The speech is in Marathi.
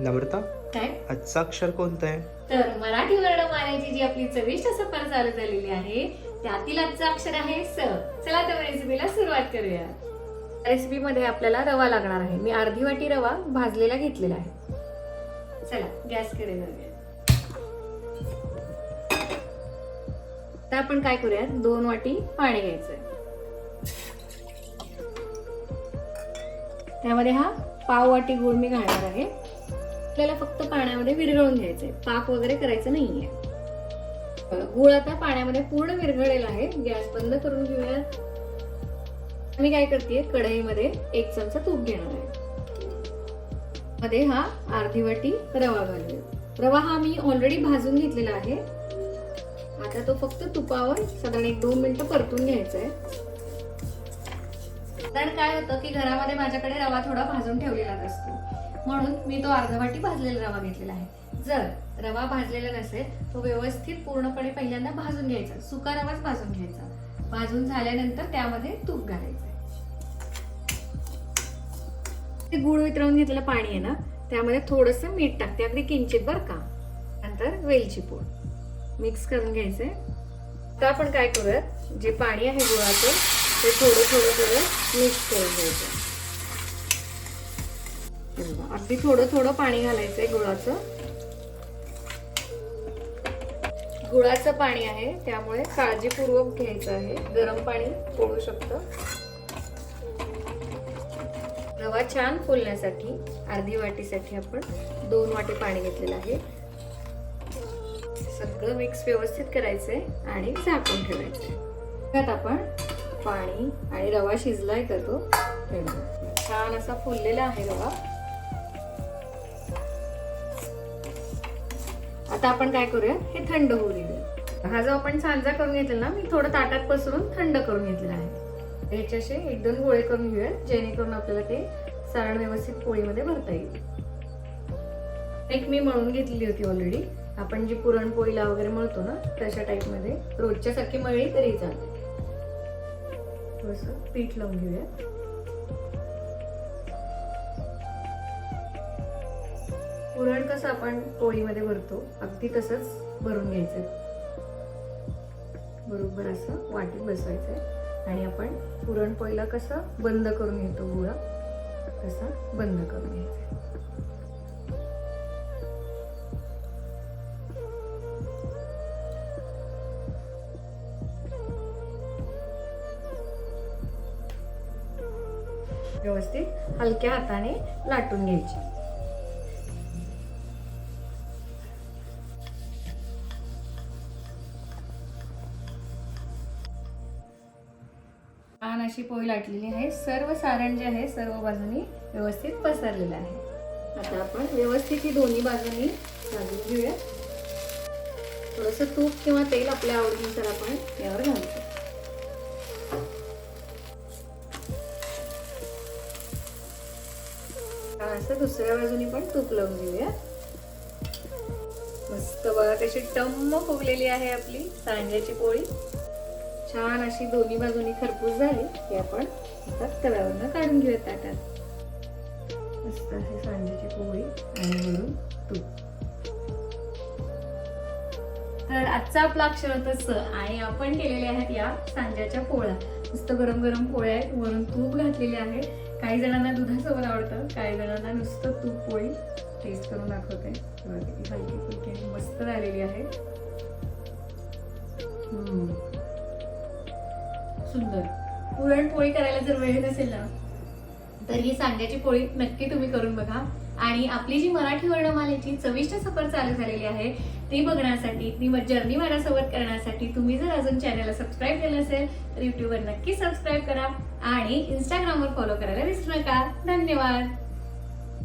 नम्रता? काय? आजचा अक्षर कोणतं आहे? तर मराठी वर्णमालेची जी आपली चविष्ट सफर चालू झालेली आहे त्यातील आजचं अक्षर आहे स. चला तर रेसिपीला सुरुवात करूया. रेसिपी मध्ये आपल्याला रवा लागणार आहे. मी अर्धी वाटी रवा भाजलेला घेतलेला आहे. चला गॅसकडे जाऊया आता आपण काय करूया दोन वाटी पाणी घ्यायचंय त्यामध्ये हा पाव वाटी गुळ मी घालणार आहे. आपल्याला फक्त पाण्यामध्ये विरघळून घ्यायचंय. पाक वगैरे करायचं नाहीये. गुळ आता पाण्यामध्ये पूर्ण विरघळलेला आहे. गॅस बंद करून घेऊया. मी काय करते कढईमध्ये एक चमचा तूप घेणार आहे. मध्ये हा अर्धी वाटी रवा घालूया. रवा हा मी ऑलरेडी भाजून घेतलेला आहे. आता तो फक्त तुपावर साधारण एक दोन मिनिटं परतून घ्यायचा आहे तर काय होतं की घरामध्ये माझ्याकडे रवा थोडा भाजून ठेवलेला असतो म्हणून मी तो अर्धा वाटी भाजलेला रवा घेतलेला आहे. जर रवा भाजलेला नसेल तो व्यवस्थित पूर्णपणे पहिल्यांदा भाजून घ्यायचा. सुका रवाच भाजून घ्यायचा. भाजून झाल्यानंतर त्यामध्ये तूप घालायचं. ते गुळ वितळून घेतलेलं पाणी आहे ना त्यामध्ये थोडस मीठ टाकते. अगदी किंचित बर का. नंतर वेलची पूड. मिक्स करून घ्यायचंय आता आपण काय करूयात? जे पाणी आहे गुळाचं ते थोडं थोडं थोडं मिक्स करून घ्यायचं. अगदी थोडं थोडं पाणी घालायचंय गुळाचं. गुळाचं पाणी आहे त्यामुळे काळजीपूर्वक घ्यायचं आहे. गरम पाणी फोडू शकतं. रवा छान फुलण्यासाठी अर्धी वाटीसाठी आपण दोन वाटी पाणी घेतलेलं आहे. सगळं मिक्स व्यवस्थित करायचंय आणि झाकून ठेवायचंय. त्यात आपण पाणी आणि रवा शिजलाय का तो? छान असा फुललेला आहे रवा. आता आपण काय करूया? हे थंड होऊ देऊया. हा जो आपण सांजा करून घेतलेला ना मी थोडं ताटात पसरून थंड करून घेतलेला आहे. याचे एक दोन गोळे करून घेऊया जेणेकरून आपल्याला ते सारण व्यवस्थित पोळीमध्ये भरता येईल. एक मी मळून घेतलेली होती ऑलरेडी आपण जी पुरणपोळीला वगैरे मळतो ना तशा टाईपमध्ये रोजच्या सारखी मळली तरी चालते. थोडस पीठ लावून घेऊया. पुरण कसं आपण पोळीमध्ये भरतो? अगदी तसंच भरून घ्यायचं. बरोबर असं वाटीत आहे आणि आपण पुरणपोळीला कसं बंद करून घेतो गुळा? तसा बंद करून घ्यायचा व्यवस्थित हलक्या हाताने लाटून घ्यायची. छान अशी पोळी लाटलेली आहे. सर्व सारण जे आहे सर्व बाजूनी व्यवस्थित पसरलेलं आहे. आता आपण व्यवस्थित ही दोन्ही बाजूनी भाजून घेऊया. थोडस तूप किंवा तेल आपल्या आवडीनुसार आपण यावर घालतो असं दुसऱ्या बाजूनी पण तूप लावून घेऊया. मस्त बघा कशी टम्म फुगलेली आहे आपली सांड्याची पोळी. छान अशी दोन्ही बाजूनी खरपूस झाली की आपण आता तव्यावरनं काढून घेऊया ताटात. मस्त अशी सांजेची पोळी आणि तूप. तर आजचा आपला अक्षर होतं स आणि आपण केलेले आहेत या सांज्याच्या पोळ्या. नुसतं गरम गरम पोळ्या आहेत. वरून तूप घातलेले आहे. काही जणांना दुधासोबत आवडतं काही जणांना नुसतं तूप पोळी टेस्ट करून दाखवते. हलकी फुलकी मस्त झालेली आहे. सुंदर. पुरणपोळी करायला जर वेळ नसेल ना तर ही सांग्याची पोळी नक्की तुम्ही करून बघा. आणि आपली जी मराठी वर्णमालेची चविष्ट सफर चालू झालेली आहे ती बघण्यासाठी ती जर्नी माझ्यासोबत करण्यासाठी तुम्ही जर अजून चॅनलला सबस्क्राईब केलं असेल तर युट्यूबवर नक्की सबस्क्राईब करा. आणि इंस्टाग्रामवर फॉलो करायला विसरू नका. धन्यवाद.